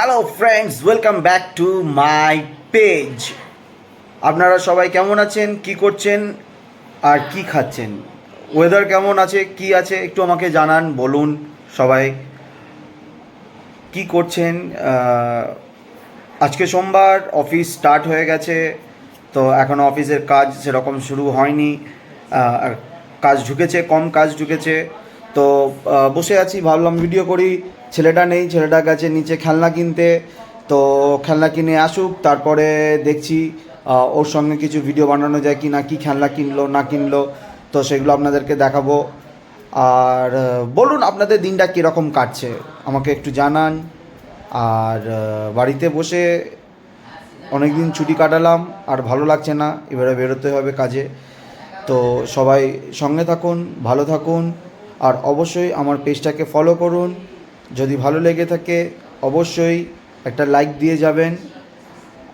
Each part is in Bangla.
Hello friends welcome back to my page আপনারা সবাই কেমন আছেন? কি করছেন? আর কি খাচ্ছেন? ওয়েদার কেমন আছে? কি আছে? একটু আমাকে জানান, বলুন সবাই। কি করছেন? আজকে সোমবার, অফিস স্টার্ট হয়ে গেছে। তো এখনও অফিসের কাজ সেরকম শুরু হয়নি। কাজ ঢুকেছে, কম কাজ ঢুকেছে। তো বসে আছি, ভাবলাম ভিডিও করি। ছেলেটা নেই ছেলেটা গেছে নিচে খেলনা কিনতে। তো খেলনা কিনে আসুক, তারপরে দেখছি ওর সঙ্গে কিছু ভিডিও বানানো যায় কি না কি খেলনা কিনলো, না কিনলো। তো সেগুলো আপনাদেরকে দেখাবো। আর বলুন আপনাদের দিনটা কীরকম কাটছে, আমাকে একটু জানান। আর বাড়িতে বসে অনেক দিন ছুটি কাটালাম, আর ভালো লাগছে না, এবারে বেরোতে হবে কাজে। তো সবাই সঙ্গে থাকুন, ভালো থাকুন। আর অবশ্যই আমার পেজটাকে ফলো করুন। যদি ভালো লেগে থাকে, অবশ্যই একটা লাইক দিয়ে যাবেন।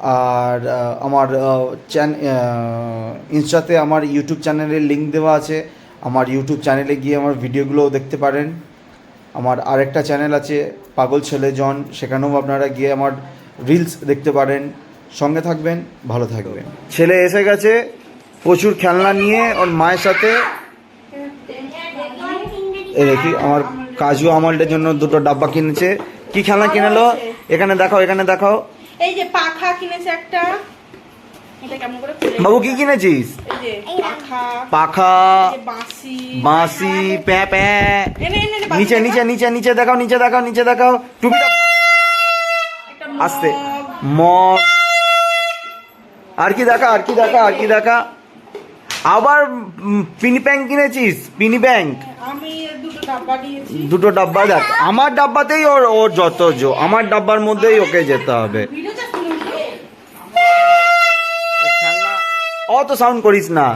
আর আমার চ্যান ইনস্টাতে আমার ইউটিউব চ্যানেলের লিঙ্ক দেওয়া আছে। আমার ইউটিউব চ্যানেলে গিয়ে আমার ভিডিওগুলোও দেখতে পারেন। আমার আরেকটা চ্যানেল আছে, পাগল ছেলে জন, সেখানেও আপনারা গিয়ে আমার রিলস দেখতে পারেন। সঙ্গে থাকবেন, ভালো থাকবেন। ছেলে এসে গেছে, প্রচুর খেলনা নিয়ে, ওর মায়ের সাথে এই দেখি আমার কাজু আমলটার জন্য দুটো ডাব্বা কিনেছে। কি খেলনা কিনেলো? এখানে দেখাও এখানে দেখাও। এই যে পাখা কিনেছে একটা। এটা কেমন করে খুলে বাবু কি কিনেছিস? পাখা বাঁশি প্যাঁ প্যাঁ। নিচে নিচে নিচে নিচে দেখাও নিচে দেখাও নিচে দেখাও। টুপিটা আস্তে। মগ। আর কি দেখা আর কি দেখা আর কি দেখা। আবার পিনি প্যাং কিনেছিস? পিনি ব্যাংক? দুটো ডাব্বা দেখ। আমার ডাব্বাতেই ওর ওর যত জো আমার ডাব্বার মধ্যেই ওকে যেতে হবে। অত সাউন্ড করিস না।